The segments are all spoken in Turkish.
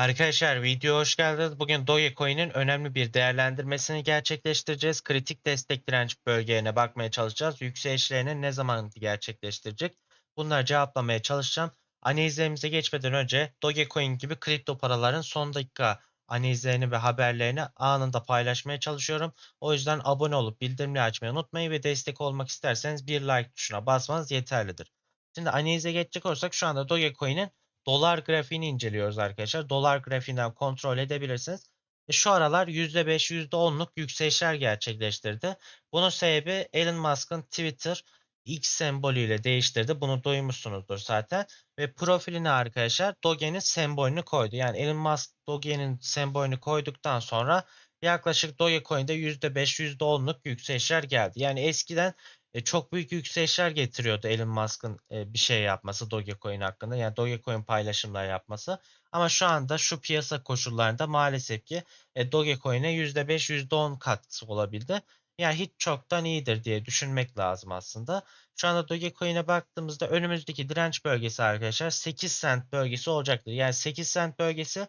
Arkadaşlar video hoş geldiniz. Bugün Dogecoin'in önemli bir değerlendirmesini gerçekleştireceğiz. Kritik destek direnç bölgelerine bakmaya çalışacağız. Yükselişlerini ne zaman gerçekleştirecek? Bunları cevaplamaya çalışacağım. Analizlerimize geçmeden önce Dogecoin gibi kripto paraların son dakika analizlerini ve haberlerini anında paylaşmaya çalışıyorum. O yüzden abone olup bildirimleri açmayı unutmayın ve destek olmak isterseniz bir like tuşuna basmanız yeterlidir. Şimdi analize geçecek olursak şu anda Dogecoin'in dolar grafiğini inceliyoruz arkadaşlar. Dolar grafiğinden kontrol edebilirsiniz. E şu aralar %5, %10'luk yükselişler gerçekleştirdi. Bunun sebebi Elon Musk'ın Twitter X sembolüyle değiştirdi. Bunu duymuşsunuzdur zaten. Ve profiline arkadaşlar Doge'nin sembolünü koydu. Yani Elon Musk Doge'nin sembolünü koyduktan sonra yaklaşık Dogecoin'de %5, %10'luk yükselişler geldi. Yani eskiden e, çok büyük yükselişler getiriyordu Elon Musk'ın e, bir şey yapması Dogecoin hakkında. Yani Dogecoin paylaşımlar yapması. Ama şu anda şu piyasa koşullarında maalesef ki e, Dogecoin'e %5, %10 katkısı olabildi. Yani hiç çoktan iyidir diye düşünmek lazım aslında. Şu anda Dogecoin'e baktığımızda önümüzdeki direnç bölgesi arkadaşlar 8 cent bölgesi olacaktır. Yani 8 cent bölgesi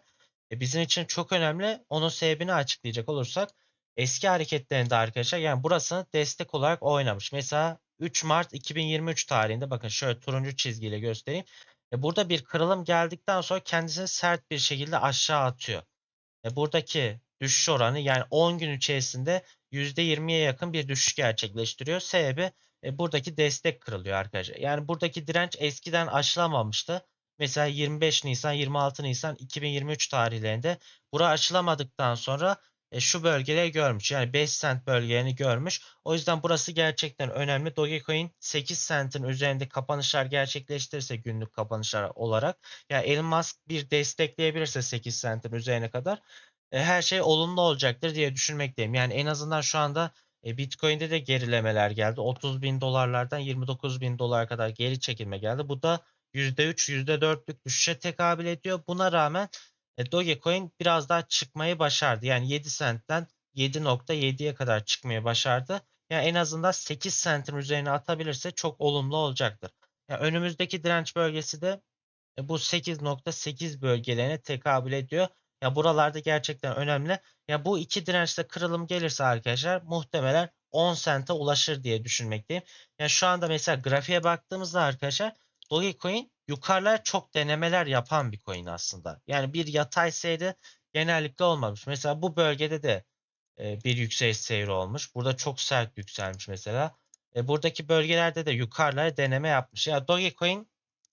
bizim için çok önemli. Onun sebebini açıklayacak olursak eski hareketlerinde arkadaşlar yani burasını destek olarak oynamış. Mesela 3 Mart 2023 tarihinde bakın şöyle turuncu çizgiyle göstereyim. E, burada bir kırılım geldikten sonra kendisini sert bir şekilde aşağı atıyor. E, buradaki düşüş oranı yani 10 gün içerisinde %20'ye yakın bir düşüş gerçekleştiriyor. Sebebi e, buradaki destek kırılıyor arkadaşlar. Yani buradaki direnç eskiden aşılamamıştı. Mesela 25 Nisan 26 Nisan 2023 tarihlerinde bura aşılamadıktan sonra e, şu bölgeleri görmüş. Yani 5 cent bölgelerini görmüş. O yüzden burası gerçekten önemli. Dogecoin 8 centin üzerinde kapanışlar gerçekleştirirse günlük kapanışlar olarak yani Elon Musk bir destekleyebilirse 8 centin üzerine kadar e, her şey olumlu olacaktır diye düşünmekteyim. Yani en azından şu anda e, Bitcoin'de de gerilemeler geldi. 30 bin dolarlardan 29 bin dolara kadar geri çekilme geldi. Bu da %3, %4'lük düşüşe tekabül ediyor. Buna rağmen e, Dogecoin biraz daha çıkmayı başardı. Yani 7 centten 7.7'ye kadar çıkmayı başardı. Yani en azından 8 centin üzerine atabilirse çok olumlu olacaktır. Yani önümüzdeki direnç bölgesi de e, bu 8.8 bölgelerine tekabül ediyor. Ya buralarda gerçekten önemli. Ya bu iki dirençte kırılım gelirse arkadaşlar muhtemelen 10 sente ulaşır diye düşünmekteyim. Yani şu anda mesela grafiğe baktığımızda arkadaşlar Dogecoin yukarılar çok denemeler yapan bir coin aslında. Yani bir yatay seyri genellikle olmamış. Mesela bu bölgede de e, bir yükseliş seyri olmuş. Burada çok sert yükselmiş mesela. E, buradaki bölgelerde de yukarılara deneme yapmış. Ya yani Dogecoin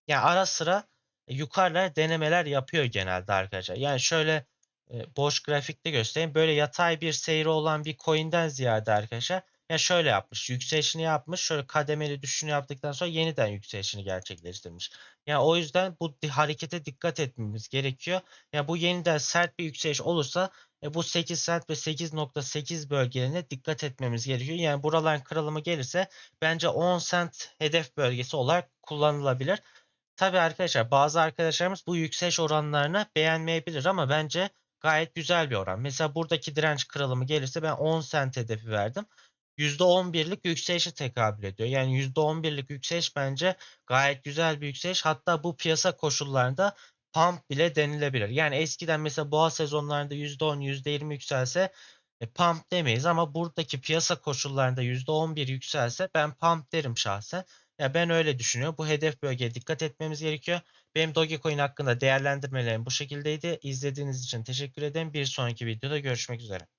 yani ara sıra e, yukarılara denemeler yapıyor genelde arkadaşlar. Yani şöyle e, boş grafikte göstereyim. Böyle yatay bir seyri olan bir coin'den ziyade arkadaşlar ya şöyle yapmış. Yükselişini yapmış. Şöyle kademeli düşüşünü yaptıktan sonra yeniden yükselişini gerçekleştirmiş. Yani o yüzden bu harekete dikkat etmemiz gerekiyor. Yani bu yeniden sert bir yükseliş olursa e, bu 8 cent ve 8.8 bölgelerine dikkat etmemiz gerekiyor. Yani buraların kırılımı gelirse bence 10 cent hedef bölgesi olarak kullanılabilir. Tabi arkadaşlar bazı arkadaşlarımız bu yükseliş oranlarını beğenmeyebilir ama bence gayet güzel bir oran. Mesela buradaki direnç kırılımı gelirse ben 10 cent hedefi verdim. %11'lik yükselişe tekabül ediyor. Yani %11'lik yükseliş bence gayet güzel bir yükseliş. Hatta bu piyasa koşullarında pump bile denilebilir. Yani eskiden mesela boğa sezonlarında %10, %20 yükselse e, pump demeyiz ama buradaki piyasa koşullarında %11 yükselse ben pump derim şahsen. Ya ben öyle düşünüyorum. Bu hedef bölgeye dikkat etmemiz gerekiyor. Benim Dogecoin hakkında değerlendirmelerim bu şekildeydi. İzlediğiniz için teşekkür ederim. Bir sonraki videoda görüşmek üzere.